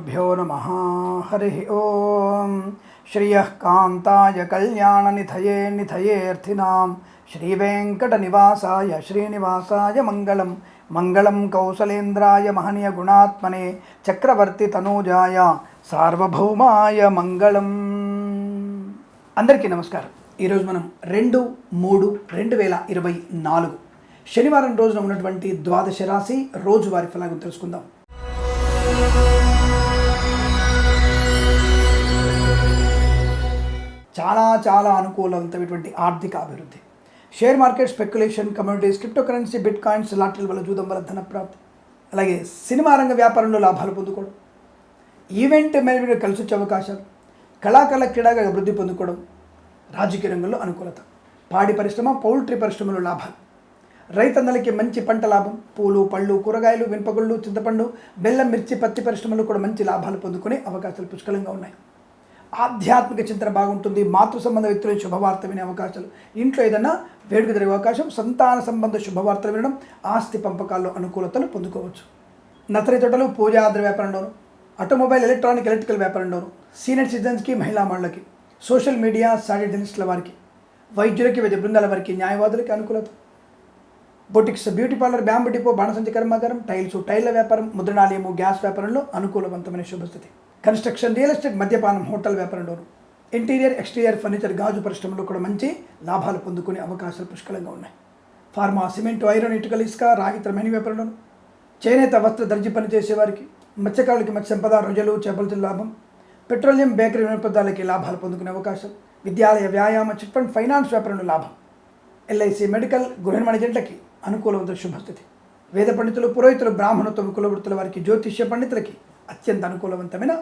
శ్రీగురుభ్యో నమ హరి ఓం శ్రియ కాంతాయ కళ్యాణనిధయే నిధయేర్థినాం శ్రీవేంకటనివాసాయ శ్రీనివాసాయ మంగళం మంగళం కౌసలేంద్రాయ మహనీయ గుణాత్మనే చక్రవర్తి తనూజాయ సార్వభౌమాయ మంగళం అందరికీ నమస్కారం. ఈరోజు మనం రెండు మూడు రెండు వేల ఇరవై నాలుగు శనివారం రోజున ఉన్నటువంటి ద్వాదశ రాశి రోజువారి ఫలాలను తెలుసుకుందాం. చాలా చాలా అనుకూలవంతమైనటువంటి ఆర్థిక అభివృద్ధి. Share market speculation communities crypto currency bitcoins లాటరీల వల్ల జూదం వల్ల ధన ప్రాప్తి అలాగే సినిమా రంగ వ్యాపారంలో లాభాలు పొందుకోవడం ఈవెంట్ మేనేజ్మెంట్ కలిసి వచ్చే అవకాశాలు కళాకళ క్రీడగా అభివృద్ధి పొందుకోవడం రాజకీయ రంగంలో అనుకూలత పాడి పరిశ్రమ పౌల్ట్రీ పరిశ్రమలో లాభాలు రైతన్నలకి మంచి పంట లాభం పూలు పళ్ళు కూరగాయలు వెనుపగుళ్ళు చింతపండు బెల్లం మిర్చి పత్తి పరిశ్రమలు కూడా మంచి లాభాలు పొందుకునే అవకాశాలు పుష్కలంగా ఉన్నాయి. ఆధ్యాత్మిక చింతన బాగుంటుంది మాతృ సంబంధ వ్యక్తుల శుభవార్త వినే అవకాశాలు. ఇంట్లో ఏదైనా వేడుక జరిగే అవకాశం సంతాన సంబంధ శుభవార్తలు వినడం ఆస్తి పంపకాల్లో అనుకూలతలు పొందుకోవచ్చు. నతరి తోటలు పూజాద్ర వ్యాపారంలోను ఆటోమొబైల్ ఎలక్ట్రానిక్ ఎలక్ట్రికల్ వ్యాపారంలోను సీనియర్ సిటిజన్స్కి మహిళా మండలకి సోషల్ మీడియా సాటిజనిస్టుల వారికి వైద్యులకి వైద్య బృందాల వారికి న్యాయవాదులకి అనుకూలత. Boutiques beauty parlour bamboo depot బాణసంచి కర్మాగారం టైల్స్ టైళ్ళ వ్యాపారం ముద్రణాలయము గ్యాస్ వ్యాపారంలో అనుకూలవంతమైన శుభస్థితి. కన్స్ట్రక్షన్ రియల్ ఎస్టేట్ మద్యపానం హోటల్ వ్యాపారంలోను ఇంటీరియర్ ఎక్స్టీరియర్ ఫర్నిచర్ గాజు పరిశ్రమలో కూడా మంచి లాభాలు పొందుకునే అవకాశాలు పుష్కలంగా ఉన్నాయి. ఫార్మా సిమెంట్ ఐరన్ ఇటుకలు ఇసుక రాగిత్ర మెని వ్యాపారంలోను చేనేత వస్త్ర దర్జీ పని చేసేవారికి మత్స్యకారులకి మత్స్య సంపద రొయ్యలు చేపలతో లాభం పెట్రోలియం బేకరీ వినపదాలకి లాభాలు పొందుకునే అవకాశం విద్యాలయ వ్యాయామ చిట్ ఫండ్ ఫైనాన్స్ వ్యాపారంలో లాభం. ఎల్ఐసి మెడికల్ గృహ నిర్మాణ అనుకూలవంత శుభస్థితి. వేద పండితులు పురోహితులు బ్రాహ్మణత్వం కులవృత్తుల వారికి జ్యోతిష్య పండితులకి అత్యంత అనుకూలవంతమైన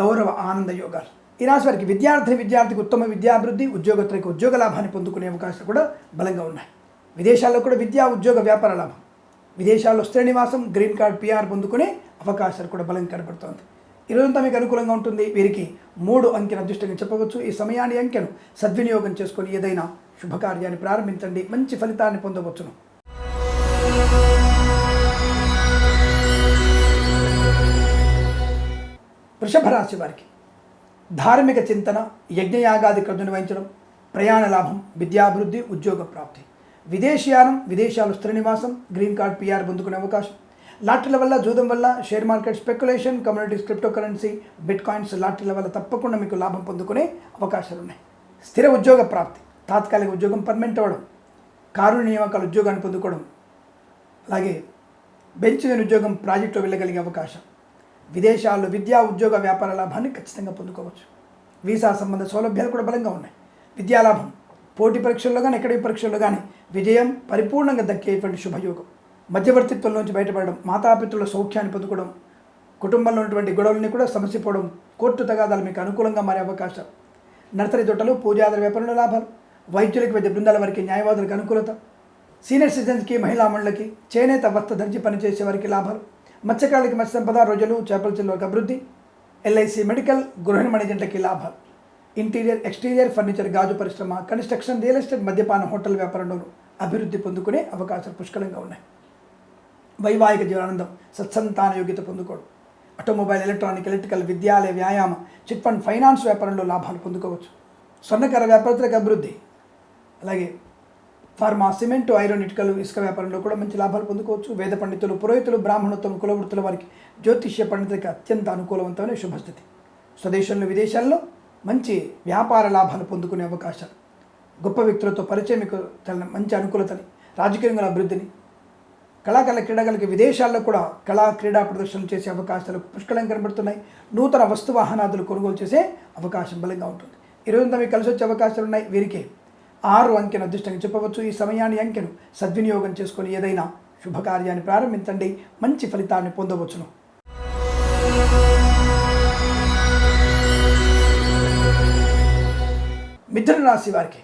గౌరవ ఆనంద యోగాలు. ఈ రాశి వారికి విద్యార్థి విద్యార్థికి ఉత్తమ విద్యాభివృద్ధి ఉద్యోగత్రికి ఉద్యోగ లాభాన్ని పొందుకునే అవకాశాలు కూడా బలంగా ఉన్నాయి. విదేశాల్లో కూడా విద్యా ఉద్యోగ వ్యాపార లాభం. విదేశాల్లో శ్రీనివాసం గ్రీన్ కార్డ్ పిఆర్ పొందుకునే అవకాశాలు కూడా బలం కనబడుతోంది. ఈ మీకు అనుకూలంగా ఉంటుంది. వీరికి మూడు అంకెను అదృష్టంగా చెప్పవచ్చు. ఈ సమయాన్ని అంకెను సద్వినియోగం చేసుకొని ఏదైనా శుభకార్యాన్ని ప్రారంభించండి. మంచి ఫలితాన్ని పొందవచ్చును. వృషభ రాశి వారికి ధార్మిక చింతన యజ్ఞయాగాది క్రతులు నిర్వహించడం ప్రయాణ లాభం విద్యాభివృద్ధి ఉద్యోగ ప్రాప్తి. విదేశీయానం విదేశాలు స్థిర నివాసం గ్రీన్ కార్డ్ పిఆర్ పొందుకునే అవకాశం. లాటరీల వల్ల జూదం వల్ల share market speculation communities crypto currency bitcoins లాటరీల వల్ల తప్పకుండా మీకు లాభం పొందుకునే అవకాశాలు ఉన్నాయి స్థిర ఉద్యోగ ప్రాప్తి తాత్కాలిక ఉద్యోగం పర్మనెంట్ అవ్వడం కారుణ్య నియామకాల ఉద్యోగాన్ని పొందుకోవడం అలాగే బెంచ్ లేని ఉద్యోగం ప్రాజెక్టులో వెళ్ళగలిగే అవకాశం. విదేశాల్లో విద్యా ఉద్యోగ వ్యాపార లాభాన్ని ఖచ్చితంగా పొందుకోవచ్చు. వీసా సంబంధ సౌలభ్యాలు కూడా బలంగా ఉన్నాయి. విద్యాలాభం పోటీ పరీక్షల్లో కానీ ఎక్కడికి పరీక్షల్లో కానీ విజయం పరిపూర్ణంగా దక్కేటువంటి శుభయోగం. మధ్యవర్తిత్వం నుంచి బయటపడడం మాతాపితృల సౌఖ్యాన్ని పొందుకోవడం కుటుంబంలో ఉన్నటువంటి గొడవలని కూడా సమస్యపోవడం కోర్టు తగాదాలు మీకు అనుకూలంగా మారే అవకాశం. నర్సరీ తోటలు పూజాదర వ్యాపారంలో లాభాలు. వైద్యులకి వైద్య బృందాల వారికి న్యాయవాదులకు అనుకూలత. సీనియర్ సిటిజన్స్కి మహిళా మండలికి చేనేత వస్త్ర ధరించి పనిచేసే వారికి లాభాలు. మత్స్యకారులకి మత్స్య సంపద రోజులు చేపల చెల్లులకు అభివృద్ధి ఎల్ఐసి మెడికల్ గృహ నిర్మాణ లాభాలు ఇంటీరియర్ ఎక్స్టీరియర్ ఫర్నిచర్ గాజు పరిశ్రమ కన్స్ట్రక్షన్ రియల్ ఎస్టేట్ మద్యపాన హోటల్ వ్యాపారంలోనూ అభివృద్ధి పొందుకునే అవకాశాలు పుష్కలంగా ఉన్నాయి. వైవాహిక జీవనానందం సత్సంతాన యోగ్యత పొందుకోవడం ఆటోమొబైల్ ఎలక్ట్రానిక్ ఎలక్ట్రికల్ విద్యాలయ వ్యాయామ చిట్ ఫండ్ ఫైనాన్స్ వ్యాపారంలో లాభాలు పొందుకోవచ్చు. స్వర్ణకర వ్యాపారస్తులకు అభివృద్ధి అలాగే ఫార్మా సిమెంట్ ఐరన్ ఇటుకలు ఇసుక వ్యాపారంలో కూడా మంచి లాభాలు పొందుకోవచ్చు. వేద పండితులు పురోహితులు బ్రాహ్మణత్వం కులవృత్తుల వారికి జ్యోతిష్య పండితులకి అత్యంత అనుకూలవంతమైన శుభస్థితి. స్వదేశంలో విదేశాల్లో మంచి వ్యాపార లాభాలు పొందుకునే అవకాశాలు. గొప్ప వ్యక్తులతో పరిచయం మీకు మంచి అనుకూలతని రాజకీయంగా అభివృద్ధిని కళాకళ క్రీడాకళకి విదేశాల్లో కూడా కళా క్రీడా ప్రదర్శనలు చేసే అవకాశాలు పుష్కలంగా కనబడుతున్నాయి. నూతన వస్తు వాహనాదులు కొనుగోలు చేసే అవకాశం బలంగా ఉంటుంది. ఈరోజు మీకు కలిసి వచ్చే అవకాశాలు ఉన్నాయి వీరికి ఆరు అంకెను అదృష్టంగా చెప్పవచ్చు. ఈ సమయాన్ని అంకెను సద్వినియోగం చేసుకొని ఏదైనా శుభకార్యాన్ని ప్రారంభించండి. మంచి ఫలితాన్ని పొందవచ్చును. మిథున రాశి వారికి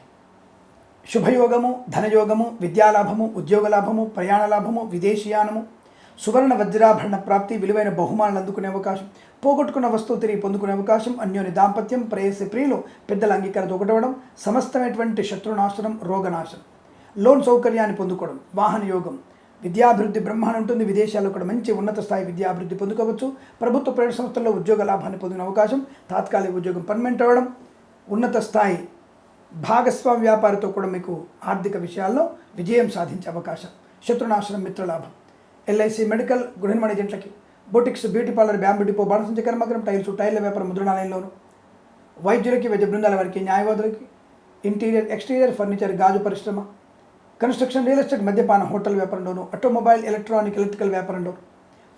శుభయోగము ధనయోగము విద్యాలాభము ఉద్యోగ లాభము ప్రయాణ లాభము విదేశీయానము సువర్ణ వజ్రాభరణ ప్రాప్తి విలువైన బహుమానాలు అందుకునే అవకాశం పోగొట్టుకున్న వస్తువు తిరిగి పొందుకునే అవకాశం అన్యోని దాంపత్యం ప్రేయసి ప్రియులు పెద్దల అంగీకారం ఒకటవడం సమస్తమైనటువంటి శత్రునాశనం రోగనాశనం. లోన్ సౌకర్యాన్ని పొందుకోవడం వాహన యోగం. విద్యాభివృద్ధి బ్రహ్మాండం ఉంటుంది విదేశాల్లో కూడా మంచి ఉన్నత స్థాయి విద్యాభివృద్ధి పొందుకోవచ్చు. ప్రభుత్వ ప్రైవేట్ సంస్థల్లో ఉద్యోగ లాభాన్ని పొందిన అవకాశం తాత్కాలిక ఉద్యోగం పర్మనెంట్ అవ్వడం ఉన్నత స్థాయి భాగస్వామ్య వ్యాపారితో కూడా మీకు ఆర్థిక విషయాల్లో విజయం సాధించే అవకాశం. శత్రునాశనం మిత్రలాభం. ఎల్ఐసి మెడికల్ గృహిణి ఏజెంట్లకి boutiques beauty parlour bamboo depot బాణసంచ కర్మగ్రం టైల్స్ టైర్ల వ్యాపారం ముద్రణాలయంలోను వైద్యులకి వైద్య బృందాల వారికి న్యాయవాదులకి ఇంటీరియర్ ఎక్స్టీరియర్ ఫర్నిచర్ గాజు పరిశ్రమ కన్స్ట్రక్షన్ రియల్ ఎస్టేట్ మద్యపాన హోటల్ వ్యాపారంలోను ఆటోమొబైల్ ఎలక్ట్రానిక్ ఎలక్ట్రికల్ వ్యాపారంలో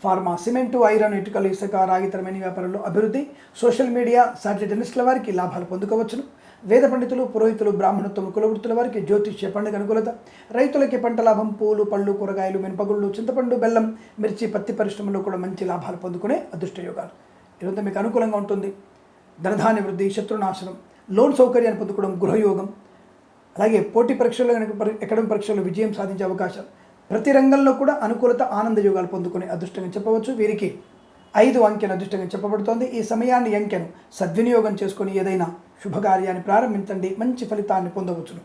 ఫార్మా సిమెంటు ఐరన్ ఇటుకలు ఇసుక రాగితరమైన వ్యాపారంలో అభివృద్ధి సోషల్ మీడియా శాటిలైట్ జర్నలిస్టుల వారికి లాభాలు పొందుకోవచ్చును. వేద పండితులు పురోహితులు బ్రాహ్మణత్వం కులవృత్తుల వారికి జ్యోతిష్య పండుగ అనుకూలత. రైతులకి పంట లాభం పూలు పళ్ళు కూరగాయలు మినపగుళ్ళు చింతపండు బెల్లం మిర్చి పత్తి పరిశ్రమలో కూడా మంచి లాభాలు పొందుకునే అదృష్ట యోగాలు ఇదంతా మీకు అనుకూలంగా ఉంటుంది. ధనధాన్య వృద్ధి శత్రునాశనం లోన్ సౌకర్యాన్ని పొందుకోవడం గృహయోగం అలాగే పోటీ పరీక్షల్లో కనుక అకాడమిక్ పరీక్షల్లో విజయం సాధించే అవకాశం ప్రతి రంగంలో కూడా అనుకూలత ఆనంద యోగాలు పొందుకునే అదృష్టంగా చెప్పవచ్చు. వీరికి ఐదు అంకెను అదృష్టంగా చెప్పబడుతోంది. ఈ సమయాన్ని అంకెను సద్వినియోగం చేసుకొని ఏదైనా శుభకార్యాన్ని ప్రారంభించండి. మంచి ఫలితాన్ని పొందవచ్చును.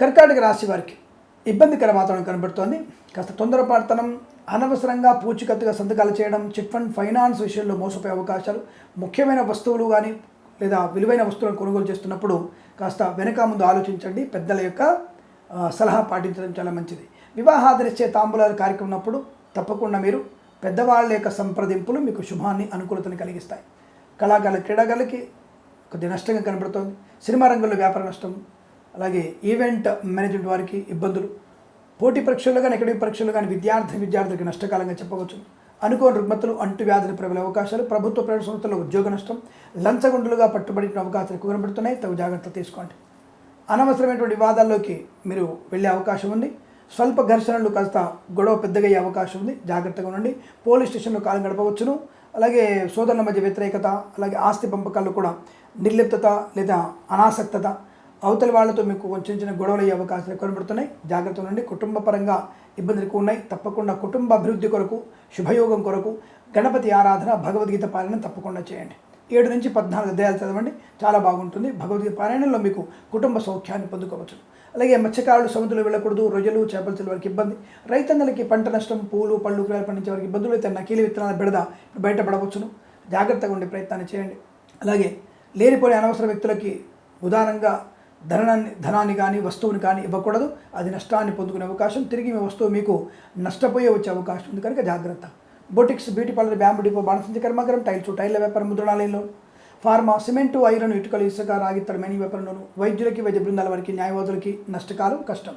కర్కాటక రాశి వారికి ఇబ్బందికర వాతావరణం కనబడుతోంది. కాస్త తొందరపాటుతనం అనవసరంగా పూచికత్తుగా సంతకాలు చేయడం చిట్ ఫండ్ ఫైనాన్స్ విషయంలో మోసపోయే అవకాశాలు ముఖ్యమైన వస్తువులు కానీ లేదా విలువైన వస్తువులను కొనుగోలు చేస్తున్నప్పుడు కాస్త వెనక ముందు ఆలోచించండి. పెద్దల యొక్క సలహా పాటించడం చాలా మంచిది. వివాహాదరిచ్చే తాంబూలాలు కార్యక్రమం ఉన్నప్పుడు తప్పకుండా మీరు పెద్దవాళ్ళ యొక్క సంప్రదింపులు మీకు శుభాన్ని అనుకూలతను కలిగిస్తాయి. కళాకారుల క్రీడాకారులకి కొద్దిగా నష్టంగా కనబడుతోంది. సినిమా రంగంలో వ్యాపార నష్టం అలాగే ఈవెంట్ మేనేజ్మెంట్ వారికి ఇబ్బందులు. పోటీ పరీక్షలు కానీ అకాడమిక్ పరీక్షలు కానీ విద్యార్థి విద్యార్థులకు నష్టకాలంగా చెప్పవచ్చు. అనుకోని రుగ్మతలు అంటువ్యాధులు ప్రబలే అవకాశాలు ప్రభుత్వ ప్రైవేట్ సంస్థల్లో ఉద్యోగ నష్టం లంచగుండులుగా పట్టుబడిన అవకాశాలు ఎక్కువ కనబడుతున్నాయి. తగు జాగ్రత్తలు తీసుకోండి. అనవసరమైనటువంటి వివాదాల్లోకి మీరు వెళ్ళే అవకాశం ఉంది. స్వల్ప ఘర్షణలు కాస్త గొడవ పెద్దగా అయ్యే అవకాశం ఉంది. జాగ్రత్తగా ఉండండి. పోలీస్ స్టేషన్లో కాలం గడపవచ్చును. అలాగే సోదరుల మధ్య వ్యతిరేకత అలాగే ఆస్తి పంపకాల్లో కూడా నిర్లిప్తత లేదా అనాసక్తత అవతలి వాళ్ళతో మీకు కొంచెం చిన్న గొడవలు అయ్యే అవకాశాలు కనబడుతున్నాయి. జాగ్రత్త ఉండండి. కుటుంబ పరంగా ఇబ్బందులు ఉన్నాయి. తప్పకుండా కుటుంబ అభివృద్ధి కొరకు శుభయోగం కొరకు గణపతి ఆరాధన భగవద్గీత పాలన తప్పకుండా చేయండి. ఏడు నుంచి పద్నాలుగు అధ్యాయాలు చదవండి. చాలా బాగుంటుంది. భగవద్గీత పారాయణంలో మీకు కుటుంబ సౌఖ్యాన్ని పొందుకోవచ్చు అలాగే మత్స్యకారులు సముద్రంలో వెళ్ళకూడదు రొయ్యలు చేపలు చెల్లి వారికి ఇబ్బంది. రైతన్నలకి పంట నష్టం పూలు పళ్ళు కూరగాయలు పండించే వారికి ఇబ్బందులు అయితే నకీలి విత్తనాలు బెడద బయటపడవచ్చును. జాగ్రత్తగా ఉండే ప్రయత్నాన్ని చేయండి. అలాగే లేనిపోయిన అనవసర వ్యక్తులకి ఉదాహరణంగా ధనాన్ని ధనాన్ని కానీ వస్తువుని కానీ ఇవ్వకూడదు. అది నష్టాన్ని పొందుకునే అవకాశం తిరిగి మీ వస్తువు మీకు నష్టపోయే వచ్చే అవకాశం ఉంది. కనుక జాగ్రత్త. Boutiques beauty parlour bamboo depot బాణసంచి కర్మాగారం టైల్స్ టైల్ల వ్యాపారం ముద్రణాలయంలో ఫార్మా సిమెంటు ఐరన్ ఇటుకలు ఇసుక రాగిత్తడి మెనీ వ్యాపారంలోను వైద్యులకి వైద్య బృందాల వారికి న్యాయవాదులకి నష్టకాలం కష్టం.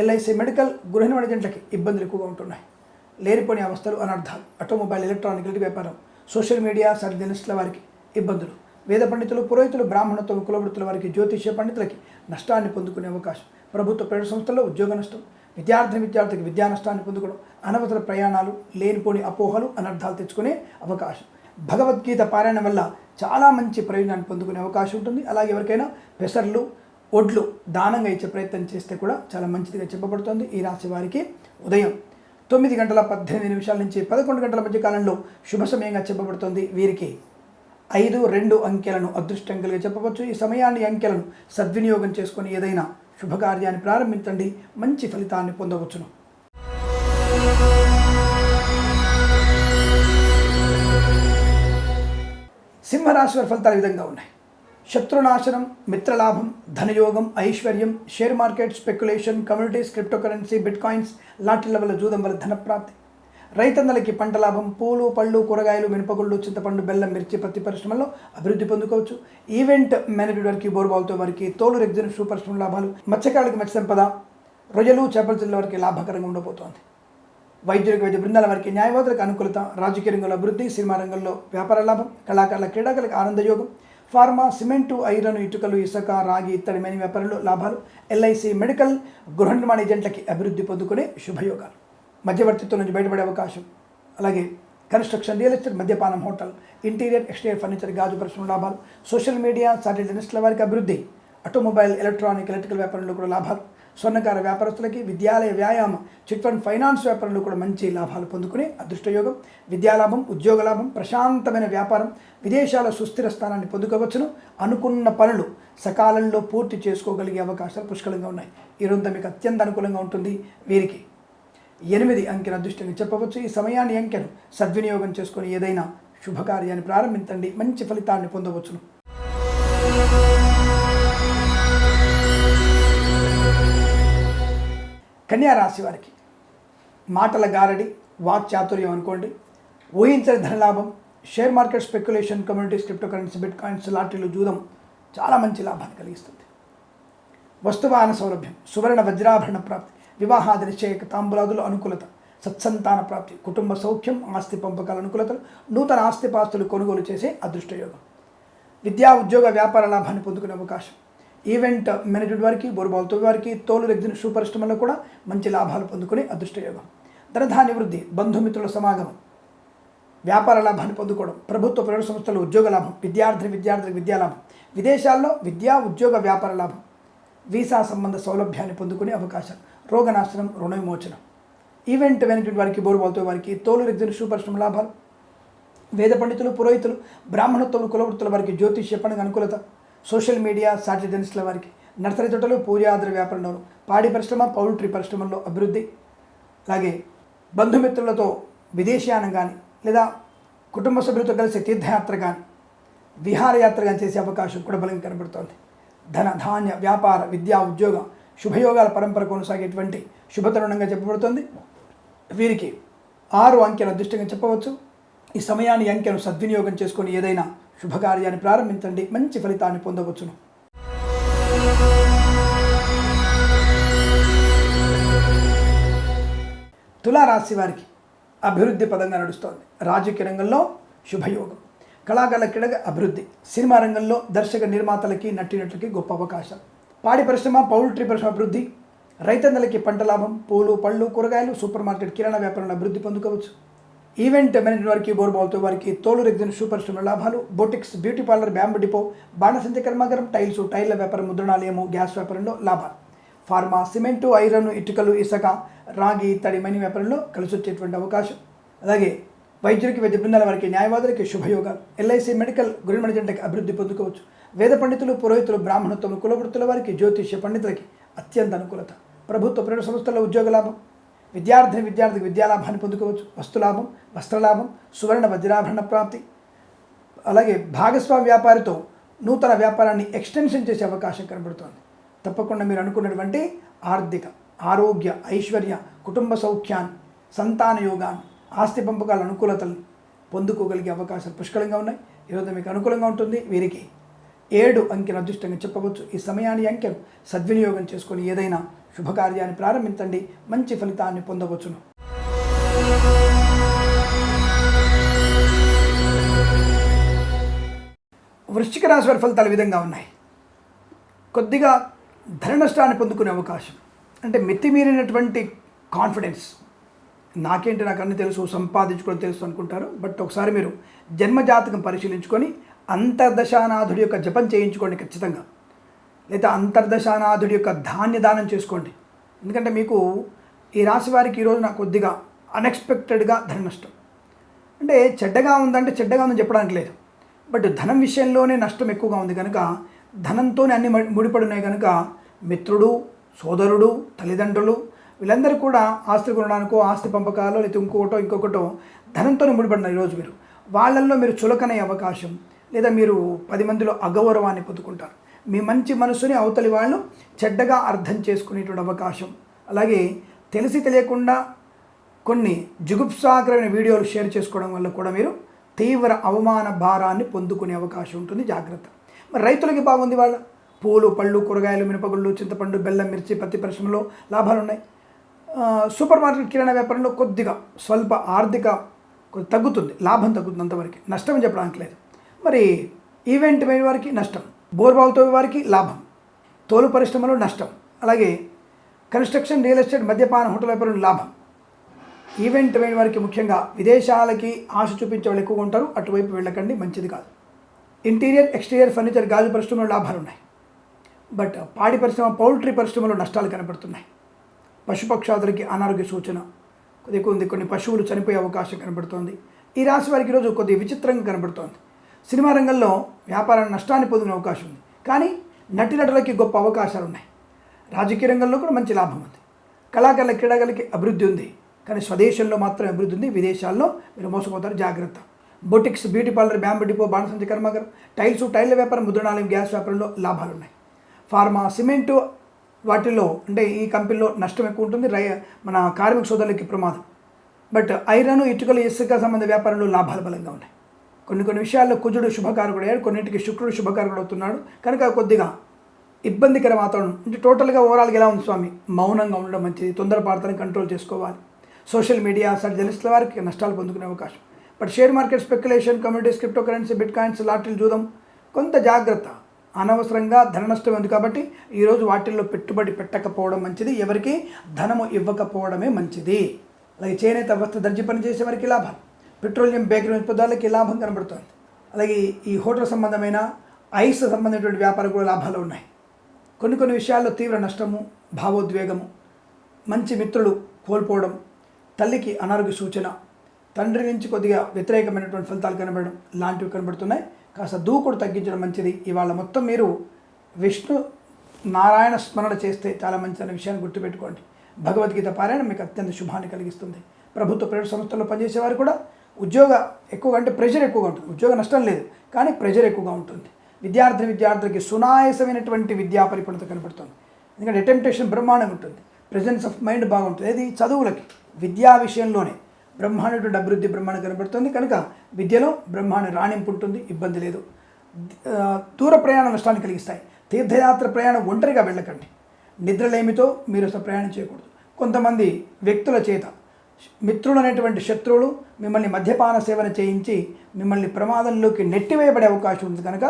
ఎల్ఐసి మెడికల్ గృహ వాణిజ్యంట్లకి ఇబ్బందులు ఎక్కువగా ఉంటున్నాయి. లేనిపోని అవస్థలు అనర్థాలు ఆటోమొబైల్ ఎలక్ట్రానిక్ వ్యాపారం సోషల్ మీడియా సర్జనిస్టుల వారికి ఇబ్బందులు. వేద పండితులు పురోహితులు బ్రాహ్మణత్వం కులవృత్తుల వారికి జ్యోతిష్య పండితులకి నష్టాన్ని పొందుకునే అవకాశం. ప్రభుత్వ ప్రైవేట్ సంస్థల్లో ఉద్యోగ నష్టం విద్యార్థిని విద్యార్థికి విద్యా నష్టాన్ని పొందుకోవడం అనవసర ప్రయాణాలు లేనిపోని అపోహలు అనర్థాలు తెచ్చుకునే అవకాశం. భగవద్గీత పారాయణం వల్ల చాలా మంచి ప్రయోజనాన్ని పొందుకునే అవకాశం ఉంటుంది. అలాగే ఎవరికైనా పెసర్లు ఒడ్లు దానంగా ఇచ్చే ప్రయత్నం చేస్తే కూడా చాలా మంచిదిగా చెప్పబడుతుంది. ఈ రాశి వారికి ఉదయం తొమ్మిది గంటల పద్దెనిమిది నిమిషాల నుంచి పదకొండు గంటల మధ్య కాలంలో శుభ సమయంగా చెప్పబడుతుంది. వీరికి ఐదు రెండు అంకెలను అదృష్టం కలిగి చెప్పవచ్చు. ఈ సమయాన్ని అంకెలను సద్వినియోగం చేసుకొని ఏదైనా శుభకార్యాన్ని ప్రారంభించండి. మంచి ఫలితాన్ని పొందవచ్చును. సింహరాశి వారి ఫలితాలు విధంగా ఉన్నాయి. శత్రునాశనం మిత్రలాభం ధనయోగం ఐశ్వర్యం share market speculation communities crypto currency bitcoins లాటరీల వల్ల జూదం వల్ల ధనప్రాప్తి. రైతన్నలకి పంట లాభం పూలు పళ్ళు కూరగాయలు మినపగుళ్ళు చింతపండు బెల్లం మిర్చి పత్తి పరిశ్రమల్లో అభివృద్ధి పొందుకోవచ్చు. ఈవెంట్ మేనేజ్మెంట్ వారికి బోర్బాల్తో వారికి తోలు రెగ్జిన్ షూ పరిశ్రమ లాభాలు మత్స్యకారులకు మత్స్య సంపద రొయ్యలు చేపల చెల్లి వారికి లాభకరంగా ఉండబోతోంది. వైద్యులకు వైద్య బృందాల వారికి న్యాయవాదులకు అనుకూలత రాజకీయ రంగంలో అభివృద్ధి సినిమా రంగంలో వ్యాపార లాభం కళాకారుల క్రీడాకారులకు ఆనందయోగం ఫార్మా సిమెంటు ఐరన్ ఇటుకలు ఇసుక రాగి ఇత్తడి మెని వ్యాపారంలో లాభాలు ఎల్ఐసి మెడికల్ గృహ నిర్మాణ ఏజెంట్లకి అభివృద్ధి పొందుకునే శుభయోగాలు. మధ్యవర్తిత్వం నుంచి బయటపడే అవకాశం. అలాగే కన్స్ట్రక్షన్ రియల్ ఎస్టేట్ మద్యపానం హోటల్ ఇంటీరియర్ ఎక్స్టీరియర్ ఫర్నిచర్ గాజు పరిశ్రమ లాభాలు సోషల్ మీడియా సాటిలైట్ జర్నలిస్టుల వారికి అభివృద్ధి ఆటోమొబైల్ ఎలక్ట్రానిక్ ఎలక్ట్రికల్ వ్యాపారంలో కూడా లాభాలు. స్వర్ణకార వ్యాపారస్తులకి విద్యాలయ వ్యాయామ చిట్ ఫండ్ ఫైనాన్స్ వ్యాపారంలో కూడా మంచి లాభాలు పొందుకునే అదృష్టయోగం. విద్యాలాభం ఉద్యోగ లాభం ప్రశాంతమైన వ్యాపారం విదేశాల సుస్థిర స్థానాన్ని పొందుకోవచ్చును. అనుకున్న పనులు సకాలంలో పూర్తి చేసుకోగలిగే అవకాశాలు పుష్కలంగా ఉన్నాయి. ఈ రోజు మీకు అత్యంత అనుకూలంగా ఉంటుంది. వీరికి ఎనిమిది అంకెను అదృష్టంగా చెప్పవచ్చు. ఈ సమయాన్ని అంకెను సద్వినియోగం చేసుకొని ఏదైనా శుభకార్యాన్ని ప్రారంభించండి. మంచి ఫలితాన్ని పొందవచ్చును. కన్యా రాశి వారికి మాటల గారడి వాక్చాతుర్యం అనుకోండి. ఊహించని ధనలాభం share market speculation communities crypto currency bitcoins లాటరీలు జూదం చాలా మంచి లాభాన్ని కలిగిస్తుంది. వస్తువాహన సౌలభ్యం సువర్ణ వజ్రాభరణ ప్రాప్తి వివాహాది నిశ్చయక తాంబులాదులు అనుకూలత సత్సంతాన ప్రాప్తి కుటుంబ సౌఖ్యం ఆస్తి పంపకాల అనుకూలతలు నూతన ఆస్తిపాస్తులు కొనుగోలు చేసే అదృష్టయోగం. విద్యా ఉద్యోగ వ్యాపార లాభాన్ని పొందుకునే అవకాశం ఈవెంట్ మేనేజ్మెంట్ వారికి బోరుబాల్తో వారికి తోలు రెగ్జిన్ షూ పరిశ్రమలో కూడా మంచి లాభాలు పొందుకునే అదృష్టయోగం ధనధాన్య వృద్ధి బంధుమిత్రుల సమాగమం వ్యాపార లాభాన్ని పొందుకోవడం ప్రభుత్వ ప్రైవేట్ సంస్థల ఉద్యోగ లాభం విద్యార్థి విద్యార్థులకు విద్యా లాభం విదేశాల్లో విద్యా ఉద్యోగ వ్యాపార లాభం వీసా సంబంధ సౌలభ్యాన్ని పొందుకునే అవకాశం రోగనాశనం రుణ విమోచనం ఈవెంట్ మేనేజ్మెంట్ వారికి బోరుబాల్తో వారికి తోలు రెగ్జిన్ షూ పరిశ్రమ లాభాలు వేద పండితులు పురోహితులు బ్రాహ్మణత్వం కులవృత్తుల వారికి జ్యోతిష్య పండుగ అనుకూలత సోషల్ మీడియా సాటిజన్స్ల వారికి నర్సరీ తోటలు పూజాద్ర వ్యాపారంలో పాడి పరిశ్రమ పౌల్ట్రీ పరిశ్రమల్లో అభివృద్ధి అలాగే బంధుమిత్రులతో విదేశీయానం కానీ లేదా కుటుంబ సభ్యులతో కలిసి తీర్థయాత్ర కానీ విహారయాత్ర కానీ చేసే అవకాశం కూడా బలంగా కనబడుతోంది. ధన ధాన్య వ్యాపార విద్యా ఉద్యోగం శుభయోగాల పరంపర కొనసాగేటువంటి శుభతరుణంగా చెప్పబడుతుంది. వీరికి ఆరు అంకెల అదృష్టంగా చెప్పవచ్చు. ఈ సమయాన్ని అంకెను సద్వినియోగం చేసుకొని ఏదైనా శుభకార్యాన్ని ప్రారంభించండి. మంచి ఫలితాన్ని పొందవచ్చును. తులారాశి వారికి అభివృద్ధి పదంగా నడుస్తోంది. రాజకీయ రంగంలో శుభయోగం. కళాకారుల క్రీడగా అభివృద్ధి. సినిమా రంగంలో దర్శక నిర్మాతలకి నటినట్లకి గొప్ప అవకాశం. పాడి పరిశ్రమ పౌల్ట్రీ పరిశ్రమ అభివృద్ధి. రైతన్నలకి పంట లాభం. పూలు పళ్ళు కూరగాయలు సూపర్ మార్కెట్ కిరాణా వ్యాపారంలో అభివృద్ధి పొందుకోవచ్చు. ఈవెంట్ మేనేజ్మెంట్ వారికి బోర్బాల్తో వారికి తోలు రెగ్జిన్ సూపర్ స్టోర్ లాభాలు boutiques beauty parlour bamboo depot బాణసంచ కర్మాగారం టైల్స్ టైర్ల వ్యాపారం ముద్రణాలయము గ్యాస్ వ్యాపారంలో లాభాలు. ఫార్మా సిమెంటు ఐరన్ ఇటుకలు ఇసుక రాగి తడి మని వ్యాపారంలో కలిసి వచ్చేటువంటి అవకాశం. అలాగే వైద్యులకి వైద్య బృందాల వారికి న్యాయవాదులకి శుభయోగాలు. ఎల్ఐసి మెడికల్ గవర్నమెంట్ జంటకి అభివృద్ధి పొందుకోవచ్చు. వేద పండితులు పురోహితులు బ్రాహ్మణత్వం కులవృత్తుల వారికి జ్యోతిష్య పండితులకి అత్యంత అనుకూలత. ప్రభుత్వ ప్రైవేట్ సంస్థల ఉద్యోగ లాభం. విద్యార్థి విద్యార్థికి విద్యాలాభాన్ని పొందుకోవచ్చు. వస్తులాభం వస్త్రలాభం సువర్ణ వజ్రాభరణ ప్రాప్తి. అలాగే భాగస్వామి వ్యాపారితో నూతన వ్యాపారాన్ని ఎక్స్టెన్షన్ చేసే అవకాశం కనబడుతోంది. తప్పకుండా మీరు అనుకున్నటువంటి ఆర్థిక ఆరోగ్య ఐశ్వర్య కుటుంబ సౌఖ్యాన్ని సంతాన యోగాన్ని ఆస్తి పంపకాల అనుకూలతలు పొందుకోగలిగే అవకాశాలు పుష్కలంగా ఉన్నాయి. ఈరోజు మీకు అనుకూలంగా ఉంటుంది. వీరికి ఏడు అంకెను అదృష్టంగా చెప్పవచ్చు. ఈ సమయాన్ని అంకెను సద్వినియోగం చేసుకొని ఏదైనా శుభకార్యాన్ని ప్రారంభించండి. మంచి ఫలితాన్ని పొందవచ్చును. వృశ్చిక రాశి వారి ఫలితాలు విధంగా ఉన్నాయి. కొద్దిగా ధన నష్టాన్ని పొందుకునే అవకాశం. అంటే మితిమీరినటువంటి కాన్ఫిడెన్స్. నాకేంటి నాకు అన్ని తెలుసు సంపాదించుకోవడం తెలుసు అనుకుంటారు. బట్ ఒకసారి మీరు జన్మజాతకం పరిశీలించుకొని అంతర్దశానాథుడి యొక్క జపం చేయించుకోండి ఖచ్చితంగా. లేదా అంతర్దశానాథుడి యొక్క ధాన్య దానం చేసుకోండి. ఎందుకంటే మీకు ఈ రాశి వారికి ఈరోజు నాకు కొద్దిగా అన్ఎక్స్పెక్టెడ్గా ధన నష్టం. అంటే చెడ్డగా ఉందంటే చెడ్డగా ఉందని చెప్పడానికి లేదు. బట్ ధనం విషయంలోనే నష్టం ఎక్కువగా ఉంది కనుక ధనంతోనే అన్ని ముడిపడి ఉన్నాయి కనుక మిత్రుడు సోదరుడు తల్లిదండ్రులు వీళ్ళందరూ కూడా ఆస్తి కొనడానికో ఆస్తి పంపకాలో లేకపోతే ఇంకొకటో ఇంకొకటో ధనంతోనే ముడిపడినారు ఈరోజు మీరు. వాళ్ళల్లో మీరు చులకనే అవకాశం లేదా మీరు పది మందిలో అగౌరవాన్ని పొందుకుంటారు. మీ మంచి మనసుని అవతలి వాళ్ళు చెడ్డగా అర్థం చేసుకునేటువంటి అవకాశం. అలాగే తెలిసి తెలియకుండా కొన్ని జుగుప్సాకరమైన వీడియోలు షేర్ చేసుకోవడం వల్ల కూడా మీరు తీవ్ర అవమాన భారాన్ని పొందుకునే అవకాశం ఉంటుంది. జాగ్రత్త. మరి రైతులకి బాగుంది వాళ్ళ? పూలు పళ్ళు కూరగాయలు మినపగుళ్ళు చింతపండు బెల్లం మిర్చి పత్తి పరిశ్రమలో లాభాలు ఉన్నాయి. సూపర్ మార్కెట్ కిరాణా వ్యాపారంలో కొద్దిగా స్వల్ప ఆర్థిక కొద్ది తగ్గుతుంది. లాభం తగ్గుతుంది అంతవరకు నష్టం చెప్పడానికి లేదు. మరి ఈవెంట్ వేయ వారికి నష్టం బోర్బావుతో వారికి లాభం తోలు పరిశ్రమలో నష్టం అలాగే కన్స్ట్రక్షన్ రియల్ ఎస్టేట్ మద్యపాన హోటల్ వ్యాపారంలో లాభం. ఈవెంట్ వేయ వారికి ముఖ్యంగా విదేశాలకి ఆశ చూపించే వాళ్ళు ఎక్కువగా ఉంటారు అటువైపు వెళ్ళకండి మంచిది కాదు. ఇంటీరియర్ ఎక్స్టీరియర్ ఫర్నిచర్ గాజు పరిశ్రమలో లాభాలు ఉన్నాయి బట్ పాడి పరిశ్రమ పౌల్ట్రీ పరిశ్రమలో నష్టాలు కనబడుతున్నాయి. పశుపక్షాదులకి అనారోగ్య సూచన కొద్ది కొన్ని కొన్ని పశువులు చనిపోయే అవకాశం కనబడుతోంది. ఈ రాశి వారికి ఈరోజు కొద్ది విచిత్రంగా కనబడుతోంది. సినిమా రంగంలో వ్యాపార నష్టాన్ని పొందిన అవకాశం ఉంది. కానీ నటినటులకి గొప్ప అవకాశాలు ఉన్నాయి. రాజకీయ రంగంలో కూడా మంచి లాభం ఉంది. కళాకారుల క్రీడాకారులకి అభివృద్ధి ఉంది. కానీ స్వదేశంలో మాత్రం అభివృద్ధి ఉంది. విదేశాల్లో మీరు మోసపోతారు. జాగ్రత్త. Boutiques beauty parlour bamboo depot బాణసంచి కర్మాగారం టైల్స్ టైల్ల వ్యాపారం ముద్రణాలయం గ్యాస్ వ్యాపారంలో లాభాలు ఉన్నాయి. ఫార్మా సిమెంటు వాటిల్లో అంటే ఈ కంపెనీలో నష్టం ఎక్కువ ఉంటుంది. రై మన కార్మిక సోదరులకి ప్రమాదం. బట్ ఐరన్ ఇటుకలు ఇసుక సంబంధ వ్యాపారంలో లాభాలు బలంగా ఉన్నాయి. కొన్ని కొన్ని విషయాల్లో కుజుడు శుభకారకుడు అయ్యాడు కొన్నింటికి శుక్రుడు శుభకారకుడు అవుతున్నాడు. కనుక కొద్దిగా ఇబ్బందికర వాతావరణం. అంటే టోటల్గా ఓవరాల్గా ఎలా ఉంది స్వామి? మౌనంగా ఉండడం మంచిది తొందరపాటుని కంట్రోల్ చేసుకోవాలి. సోషల్ మీడియా అసలు జలిస్తున్న వారికి నష్టాలు పొందుకునే అవకాశం. But share market speculation communities crypto currency bitcoins లాటరీలు చూద్దాం. కొంత జాగ్రత్త. అనవసరంగా ధన నష్టం ఉంది కాబట్టి ఈరోజు వాటిల్లో పెట్టుబడి పెట్టకపోవడం మంచిది. ఎవరికి ధనము ఇవ్వకపోవడమే మంచిది. అలాగే చేనేత వస్త్ర దర్జీ పని చేసే వారికి లాభం. పెట్రోలియం బేకరీ పదార్థాలకి లాభం కనబడుతోంది. అలాగే ఈ హోటల్ సంబంధమైన ఐస్ సంబంధమైనటువంటి వ్యాపారం కూడా లాభాలు ఉన్నాయి. కొన్ని కొన్ని విషయాల్లో తీవ్ర నష్టము భావోద్వేగము మంచి మిత్రులు కోల్పోవడం తల్లికి అనారోగ్య సూచన తండ్రి నుంచి కొద్దిగా వ్యతిరేకమైనటువంటి ఫలితాలు కనబడడం లాంటివి కనబడుతున్నాయి. కాస్త దూకుడు తగ్గించడం మంచిది. ఇవాళ మొత్తం మీరు విష్ణు నారాయణ స్మరణ చేస్తే చాలా మంచి అనే విషయాన్ని గుర్తుపెట్టుకోండి. భగవద్గీత పారాయణ మీకు అత్యంత శుభాన్ని కలిగిస్తుంది. ప్రభుత్వ ప్రైవేట్ సంస్థల్లో పనిచేసేవారు కూడా ఉద్యోగ ఎక్కువగా అంటే ప్రెషర్ ఎక్కువగా ఉంటుంది. ఉద్యోగ నష్టం లేదు కానీ ప్రెషర్ ఎక్కువగా ఉంటుంది. విద్యార్థి విద్యార్థులకి సునాయసమైనటువంటి విద్యా పరిపూర్ణత కనబడుతుంది ఎందుకంటే అటెంప్టేషన్ బ్రహ్మాండంగా ఉంటుంది. ప్రెజెన్స్ ఆఫ్ మైండ్ బాగుంటుంది. ఇది చదువులకి. విద్యా విషయంలోనే బ్రహ్మాండటువంటి అభివృద్ధి బ్రహ్మాండం కనబడుతుంది కనుక విద్యలో బ్రహ్మాండ రాణింపు ఉంటుంది. ఇబ్బంది లేదు. దూర ప్రయాణ నష్టాన్ని కలిగిస్తాయి. తీర్థయాత్ర ప్రయాణం ఒంటరిగా వెళ్ళకండి. నిద్రలేమితో మీరు అసలు ప్రయాణం చేయకూడదు. కొంతమంది వ్యక్తుల చేత మిత్రులు అనేటువంటి శత్రువులు మిమ్మల్ని మద్యపాన సేవన చేయించి మిమ్మల్ని ప్రమాదంలోకి నెట్టివేయబడే అవకాశం ఉంది కనుక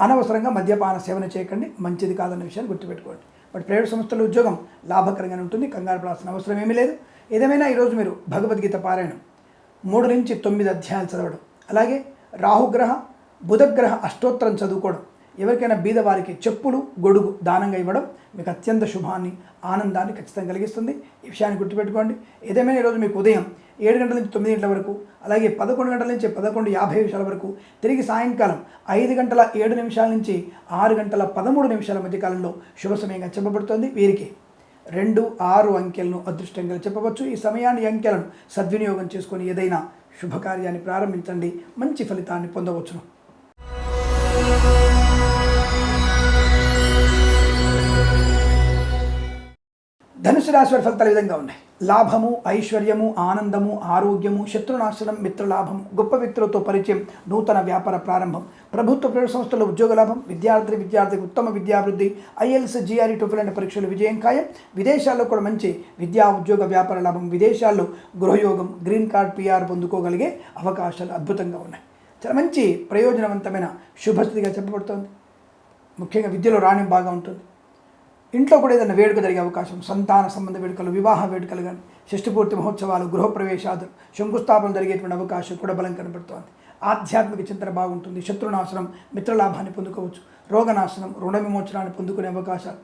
అనవసరంగా మద్యపాన సేవన చేయకండి. మంచిది కాదన్న విషయాన్ని గుర్తుపెట్టుకోండి. బట్ ప్రైవేట్ సంస్థల ఉద్యోగం లాభకరంగానే ఉంటుంది. కంగారు పడాల్సిన అవసరం ఏమీ లేదు. ఏదేమైనా ఈరోజు మీరు భగవద్గీత పారాయణం మూడు నుంచి తొమ్మిది అధ్యాయాలు చదవడం. అలాగే రాహుగ్రహ బుధగ్రహ అష్టోత్తరం చదువుకోవడం. ఎవరికైనా బీదవారికి చెప్పులు గొడుగు దానంగా ఇవ్వడం మీకు అత్యంత శుభాన్ని ఆనందాన్ని ఖచ్చితంగా కలిగిస్తుంది. ఈ విషయాన్ని గుర్తుపెట్టుకోండి. ఏదేమైనా ఈరోజు మీకు ఉదయం ఏడు గంటల నుంచి తొమ్మిది గంటల వరకు అలాగే పదకొండు గంటల నుంచి పదకొండు యాభై నిమిషాల వరకు తిరిగి సాయంకాలం ఐదు గంటల ఏడు నిమిషాల నుంచి ఆరు గంటల పదమూడు నిమిషాల మధ్య కాలంలో శుభ సమయంగా చెప్పబడుతోంది వీరికి. రెండు ఆరు అంకెలను అదృష్టంగా చెప్పవచ్చు. ఈ సమయాన్ని అంకెలను సద్వినియోగం చేసుకొని ఏదైనా శుభకార్యాన్ని ప్రారంభించండి. మంచి ఫలితాన్ని పొందవచ్చును. ధనుసు రాశి వారి ఫలితాలు విధంగా ఉన్నాయి? లాభము ఐశ్వర్యము ఆనందము ఆరోగ్యము శత్రునాశనం మిత్రలాభం గొప్ప వ్యక్తులతో పరిచయం నూతన వ్యాపార ప్రారంభం ప్రభుత్వ ప్రైవేట్ సంస్థల్లో ఉద్యోగ లాభం విద్యార్థి విద్యార్థికి ఉత్తమ విద్యాభివృద్ధి ఐఎల్స్ జిఆర్ఈ టోఫిల్ అనే పరీక్షలు విజయం ఖాయం విదేశాల్లో కూడా మంచి విద్యా ఉద్యోగ వ్యాపార లాభం విదేశాల్లో గృహయోగం గ్రీన్ కార్డ్ పిఆర్ పొందుకోగలిగే అవకాశాలు అద్భుతంగా ఉన్నాయి. చాలా మంచి ప్రయోజనవంతమైన శుభస్థితిగా చెప్పబడుతోంది. ముఖ్యంగా విద్యలో రాణి బాగా ఉంటుంది. ఇంట్లో కూడా ఏదైనా వేడుక జరిగే అవకాశం సంతాన సంబంధ వేడుకలు వివాహ వేడుకలు కానీ షష్టిపూర్తి మహోత్సవాలు గృహప్రవేశాలు శంకుస్థాపనలు జరిగేటువంటి అవకాశం కూడా బలం కనబడుతోంది. ఆధ్యాత్మిక చింతన బాగుంటుంది శత్రునాశనం మిత్రలాభాన్ని పొందుకోవచ్చు రోగనాశనం రుణ విమోచనాన్ని పొందుకునే అవకాశాలు.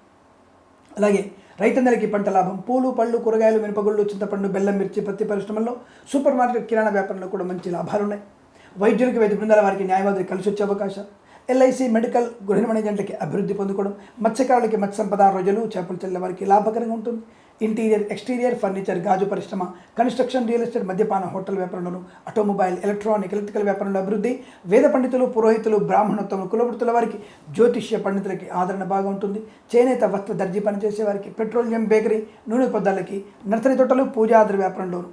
అలాగే రైతన్నలకి పంట లాభం పూలు పళ్ళు కూరగాయలు మినపగుళ్ళు చింతపండు బెల్లం మిర్చి పత్తి పరిశ్రమల్లో సూపర్ మార్కెట్ కిరాణా వ్యాపారంలో కూడా మంచి లాభాలు ఉన్నాయి వైద్యులకి వైద్య బృందాల వారికి న్యాయవాదులు కలిసి వచ్చే అవకాశాలు. ఎల్ఐసి మెడికల్ గృహ నిర్మాణ అభివృద్ధి పొందుకోవడం మత్స్యకారులకి మత్స్య సంపద రోజులు చేపలు చెల్లె వారికి లాభకరంగా ఉంటుంది. ఇంటీరియర్ ఎక్స్టీరియర్ ఫర్నిచర్ గాజు పరిశ్రమ కన్స్ట్రక్షన్ రియల్ ఎస్టేట్ మద్యపాన హోటల్ వ్యాపారంలోను ఆటోమొబైల్ ఎలక్ట్రానిక్ ఎలక్ట్రికల్ వ్యాపారంలో అభివృద్ధి వేద పండితులు పురోహితులు బ్రాహ్మణోత్తములు కులవృత్తుల వారికి జ్యోతిష్య పండితులకి ఆదరణ బాగా ఉంటుంది. చేనేత వస్త్ర దర్జీ పనిచేసే వారికి పెట్రోలియం బేకరీ నూనె పదార్థాలకి నర్సరీ తోటలు పూజాద్రి వ్యాపారంలోను.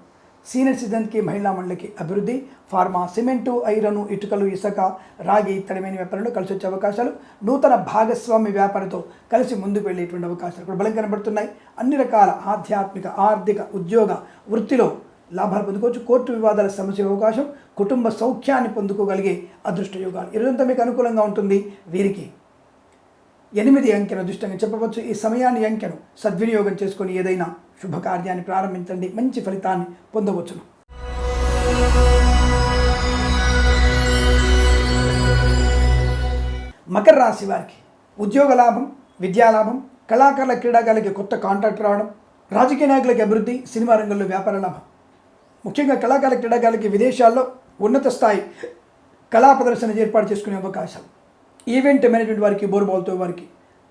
సీనియర్ సిటిజన్కి మహిళా మండలికి అభివృద్ధి ఫార్మా సిమెంటు ఐరను ఇటుకలు ఇసుక రాగి ఇత్తడమైన వ్యాపారంలో కలిసి వచ్చే అవకాశాలు నూతన భాగస్వామి వ్యాపారంతో కలిసి ముందుకు వెళ్ళేటువంటి అవకాశాలు కూడా బలం కనబడుతున్నాయి. అన్ని రకాల ఆధ్యాత్మిక ఆర్థిక ఉద్యోగ వృత్తిలో లాభాలు పొందుకోవచ్చు. కోర్టు వివాదాల సమస్య అవకాశం కుటుంబ సౌఖ్యాన్ని పొందుకోగలిగే అదృష్ట యోగాలు. మీకు అనుకూలంగా ఉంటుంది. వీరికి ఎనిమిది అంకెను అదృష్టంగా చెప్పవచ్చు. ఈ సమయాన్ని అంకెను సద్వినియోగం చేసుకొని ఏదైనా శుభకార్యాన్ని ప్రారంభించండి. మంచి ఫలితాన్ని పొందవచ్చును. మకర రాశి వారికి ఉద్యోగ లాభం విద్యాలాభం కళాకారుల క్రీడాకారులకి కొత్త కాంట్రాక్ట్ రావడం రాజకీయ నాయకులకి అభివృద్ధి సినిమా రంగంలో వ్యాపార లాభం. ముఖ్యంగా కళాకారుల క్రీడాకారులకి విదేశాల్లో ఉన్నత స్థాయి కళా ప్రదర్శన ఏర్పాటు చేసుకునే అవకాశాలు. ఈవెంట్ మేనేజ్మెంట్ వారికి బోర్బాల్తో వారికి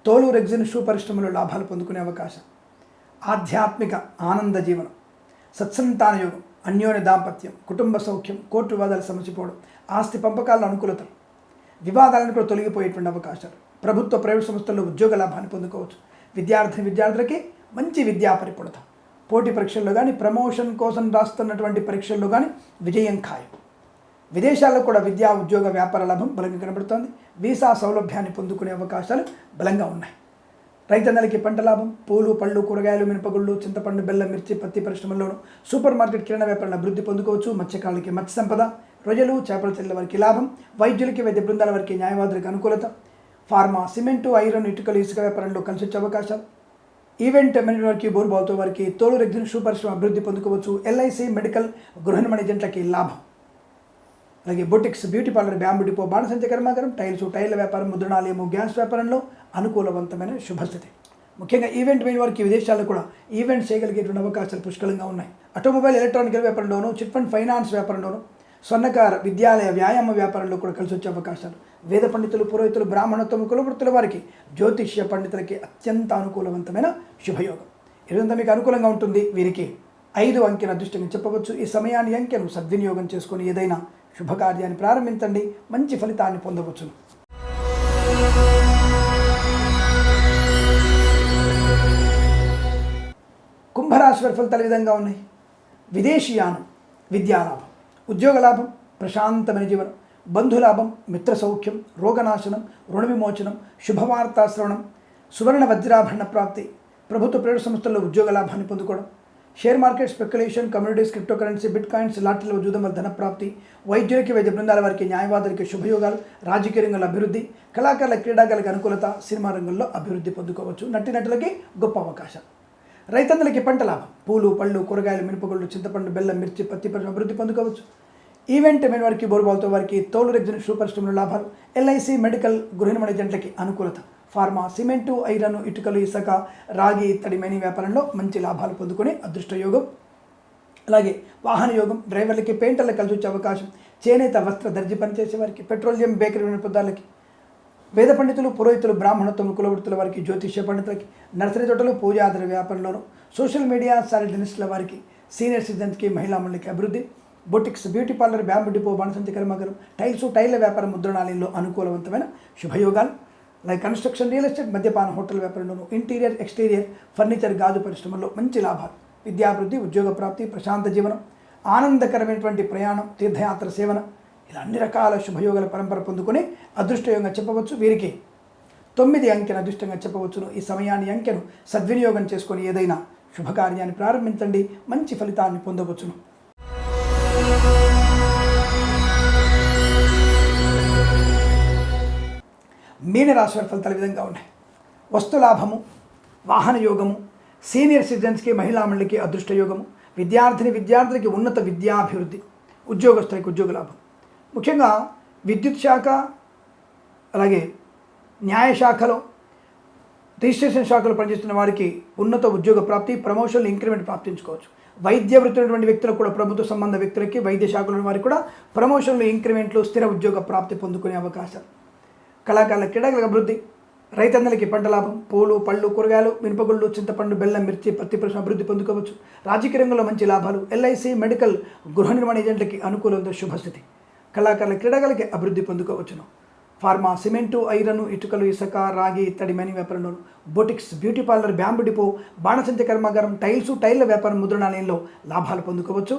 తోలు రెగ్జిన్ షూ పరిశ్రమలో లాభాలు పొందుకునే అవకాశం. ఆధ్యాత్మిక ఆనంద జీవనం సత్సంతాన యోగం అన్యోన్య దాంపత్యం కుటుంబ సౌఖ్యం కోర్టు వివాదాలు సమసిపోవడం ఆస్తి పంపకాల అనుకూలతలు వివాదాలను కూడా తొలగిపోయేటువంటి అవకాశాలు. ప్రభుత్వ ప్రైవేట్ సంస్థల్లో ఉద్యోగ లాభాన్ని పొందుకోవచ్చు. విద్యార్థిని విద్యార్థులకి మంచి విద్యా పరిపూర్ణత. పోటీ పరీక్షల్లో కానీ ప్రమోషన్ కోసం రాస్తున్నటువంటి పరీక్షల్లో కానీ విజయం ఖాయం. విదేశాల్లో కూడా విద్యా ఉద్యోగ వ్యాపార లాభం బలంగా కనబడుతోంది. వీసా సౌలభ్యాన్ని పొందుకునే అవకాశాలు బలంగా ఉన్నాయి. రైతన్నలకి పంట లాభం పూలు పళ్ళు కూరగాయలు మినపగుళ్ళు చింతపండు బెల్లం మిర్చి పత్తి పరిశ్రమల్లోనూ సూపర్ మార్కెట్ కిరణ వ్యాపారాన్ని అభివృద్ధి పొందుకోవచ్చు. మత్స్యకారులకి మత్స్య సంపద రొయ్యలు చేపల చెల్లెల వారికి లాభం వైద్యులకి వైద్య బృందాల వారికి న్యాయవాదులకు అనుకూలత. ఫార్మా సిమెంటు ఐరన్ ఇటుకలు ఇసుక వ్యాపారంలో కలిసి వచ్చే అవకాశాలు. ఈవెంట్ మేనేజ్మెంట్ వారికి బోర్బావుతో వారికి తోలు రెగ్జిన్ షూ పరిశ్రమ అభివృద్ధి పొందుకోవచ్చు. ఎల్ఐసి మెడికల్ గృహ మేనేజెంట్లకి లాభం. అలాగే boutiques beauty parlour bamboo depot బాణసంచ కర్మాగారం టైల్స్ టైర్ల వ్యాపారం ముద్రణాలయము గ్యాస్ వ్యాపారంలో అనుకూలవంతమైన శుభస్థితి. ముఖ్యంగా ఈవెంట్ మీద వారికి విదేశాల్లో కూడా ఈవెంట్ చేయగలిగేటువంటి అవకాశాలు పుష్కలంగా ఉన్నాయి. ఆటోమొబైల్ ఎలక్ట్రానిక్ వ్యాపారంలోను చిట్ ఫండ్ ఫైనాన్స్ వ్యాపారంలోను స్వర్ణకార విద్యాలయ వ్యాయామ వ్యాపారంలో కూడా కలిసి వచ్చే అవకాశాలు. వేద పండితులు పురోహితులు బ్రాహ్మణత్వం కులవృత్తుల వారికి జ్యోతిష్య పండితులకి అత్యంత అనుకూలవంతమైన శుభయోగం. ఇదంతా మీకు అనుకూలంగా ఉంటుంది వీరికి ఐదు అంకెల అదృష్టంగా చెప్పవచ్చు. ఈ సమయాన్ని అంకెను సద్వినియోగం చేసుకొని ఏదైనా శుభకార్యాన్ని ప్రారంభించండి. మంచి ఫలితాన్ని పొందవచ్చును. కుంభరాశి ఫలితాలు ఈ విధంగా ఉన్నాయి? విదేశీయానం విద్యాలాభం ఉద్యోగ లాభం ప్రశాంతమైన జీవనం బంధులాభం మిత్ర సౌఖ్యం రోగనాశనం రుణ విమోచనం శుభవార్తాశ్రవణం సువర్ణ వజ్రాభరణ ప్రాప్తి ప్రభుత్వ ప్రైవేట్ సంస్థల్లో ఉద్యోగ లాభాన్ని పొందుకోవడం share market speculation communities crypto currency bitcoins లాటరీల ఉద్యోగం వల్ల ధన ప్రాప్తి వైద్యులకి వైద్య బృందాల వారికి న్యాయవాదులకి శుభయోగాలు రాజకీయ రంగంలో అభివృద్ధి కళాకారుల క్రీడాకారులకు అనుకూలత సినిమా రంగంలో అభివృద్ధి పొందుకోవచ్చు. నటినటులకి గొప్ప అవకాశం. రైతన్నులకి పంట లాభం. పూలు పళ్ళు కూరగాయలు మినపగుళ్ళు చింతపండు బెల్లం మిర్చి పత్తి పరిశ్రమ అభివృద్ధి పొందుకోవచ్చు. ఈవెంట్ మెయిన్ వారికి బోర్బాల్తో వారికి తోలు రెగ్జిన్ సూపర్ పరిశ్రమల లాభాలు. ఎల్ఐసి మెడికల్ గృహిణి జంటలకి ఏజెంట్లకి అనుకూలత. ఫార్మా సిమెంటు ఐరన్ ఇటుకలు ఇసుక రాగి ఇత్తడి మైనింగ్ వ్యాపారంలో మంచి లాభాలు పొందుకునే అదృష్టయోగం అలాగే వాహన యోగం డ్రైవర్లకి పెయింటర్లకు కలిసి వచ్చే అవకాశం చేనేత వస్త్ర దర్జీ పనిచేసే వారికి పెట్రోలియం బేకరీ వినియోగదారులకి వేద పండితులు పురోహితులు బ్రాహ్మణత్వం కులవృత్తుల వారికి జ్యోతిష్య పండితులకి నర్సరీ తోటలు పూజాదర వ్యాపారంలోను సోషల్ మీడియా సాలిటనిస్టుల వారికి సీనియర్ సిటిజన్స్కి మహిళా మండలికి అభివృద్ధి boutiques beauty parlour bamboo depot బాణసంచి కర్మాగారం టైల్స్ టైర్ల వ్యాపారం ముద్రణాలయంలో అనుకూలవంతమైన శుభయోగాలు. లైక్ కన్స్ట్రక్షన్ రియల్ ఎస్టేట్ మద్యపాన హోటల్ వ్యాపారంలోను ఇంటీరియర్ ఎక్స్టీరియర్ ఫర్నిచర్ గాజు పరిశ్రమల్లో మంచి లాభాలు. విద్యాభివృద్ధి ఉద్యోగ ప్రాప్తి ప్రశాంత జీవనం ఆనందకరమైనటువంటి ప్రయాణం తీర్థయాత్ర సేవన ఇలా అన్ని రకాల శుభయోగాల పరంపర పొందుకొని అదృష్టయోగంగా చెప్పవచ్చు వీరికి. తొమ్మిది అంకెను అదృష్టంగా చెప్పవచ్చును. ఈ సమయాన్ని అంకెను సద్వినియోగం చేసుకొని ఏదైనా శుభకార్యాన్ని ప్రారంభించండి. మంచి ఫలితాన్ని పొందవచ్చును. మీనరాశి వారి ఫలితాలు విధంగా ఉన్నాయి. వస్తులాభము వాహన యోగము సీనియర్ సిటిజన్స్కి మహిళా అదృష్ట యోగము విద్యార్థిని విద్యార్థులకి ఉన్నత విద్యాభివృద్ధి ఉద్యోగస్తులకి ఉద్యోగ లాభం. ముఖ్యంగా విద్యుత్ శాఖ అలాగే న్యాయ శాఖలో రిజిస్ట్రేషన్ శాఖలో పనిచేస్తున్న వారికి ఉన్నత ఉద్యోగ ప్రాప్తి ప్రమోషన్లు ఇంక్రిమెంట్ ప్రాప్తించుకోవచ్చు. వైద్య వృత్తి వ్యక్తులకు కూడా ప్రభుత్వ సంబంధ వ్యక్తులకి వైద్య శాఖలో ఉన్న వారికి కూడా ప్రమోషన్లు ఇంక్రిమెంట్లు స్థిర ఉద్యోగ ప్రాప్తి పొందుకునే అవకాశం. కళాకారుల క్రీడల అభివృద్ధి రైతన్నలకి పంట లాభం పూలు పళ్ళు కూరగాయలు మినపగుళ్ళు చింతపండు బెల్లం మిర్చి పత్తి పరిశ్రమ అభివృద్ధి పొందుకోవచ్చు. రాజకీయ రంగంలో మంచి లాభాలు. ఎల్ఐసి మెడికల్ గృహ నిర్మాణ ఏజెంట్లకి అనుకూలంతో శుభస్థితి. కళాకారుల క్రీడలకి అభివృద్ధి పొందుకోవచ్చును. ఫార్మా సిమెంటు ఐరను ఇటుకలు ఇసుక రాగి ఇత్తడి మెని వ్యాపారంలో boutiques beauty parlour bamboo depot బాణసంచ కర్మాగారం టైల్స్ టైర్ల వ్యాపారం ముద్రణాలయంలో లాభాలు పొందుకోవచ్చు.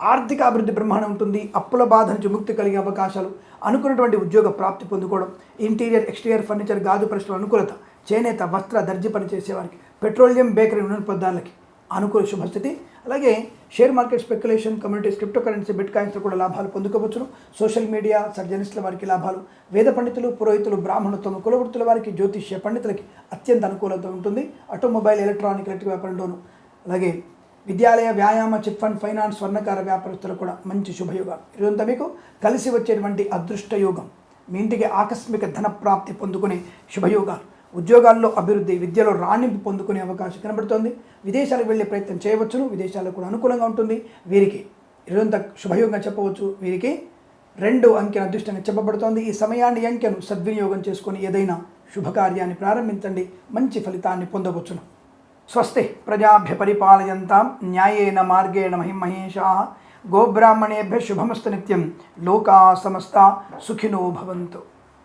ఆర్థిక అభివృద్ధి బ్రహ్మాండం ఉంటుంది అప్పుల బాధ నుంచి ముక్తి కలిగే అవకాశాలు అనుకున్నటువంటి ఉద్యోగ ప్రాప్తి పొందుకోవడం ఇంటీరియర్ ఎక్స్టీరియర్ ఫర్నిచర్ గాజు పరిశ్రమ అనుకూలత చేనేత వస్త్ర దర్జీ పని చేసేవారికి పెట్రోలియం బేకరీ వినోదపదాలకి అనుకూల శుభస్థితి. అలాగే share market speculation communities crypto currency bit కాయిన్స్లో కూడా లాభాలు పొందుకోవచ్చును. సోషల్ మీడియా సర్జనిస్టుల వారికి లాభాలు వేద పండితులు పురోహితులు తమ కులవృత్తుల వారికి జ్యోతిష్య పండితులకి అత్యంత అనుకూలత ఉంటుంది. ఆటోమొబైల్ ఎలక్ట్రానిక్ ఎలక్ట్రిక్ వ్యాపారంలోను. అలాగే విద్యాలయ వ్యాయామ చిట్ ఫండ్ ఫైనాన్స్ స్వర్ణకార వ్యాపారస్తులకు కూడా మంచి శుభయోగం ఇదంతా మీకు కలిసి వచ్చేటువంటి అదృష్ట యోగం. మీ ఇంటికి ఆకస్మిక ధన ప్రాప్తి పొందుకునే శుభయోగాలు. ఉద్యోగాల్లో అభివృద్ధి విద్యలో రాణింపు పొందుకునే అవకాశం కనబడుతోంది. విదేశాలకు వెళ్ళే ప్రయత్నం చేయవచ్చును. విదేశాలకు కూడా అనుకూలంగా ఉంటుంది. వీరికి ఇదంతా శుభయోగంగా చెప్పవచ్చు. వీరికి రెండు అంకెన అదృష్టంగా చెప్పబడుతోంది. ఈ సమయాన్ని అంకెను సద్వినియోగం చేసుకొని ఏదైనా శుభకార్యాన్ని ప్రారంభించండి. మంచి ఫలితాన్ని పొందవచ్చును. स्वस्ति प्रजाभ्य परिपालयन्तां न्यायेन मार्गेण महिं महिषाः शुभमस्त शुभमस्तु नित्यं लोकाः समस्ता सुखिनो भवन्तु।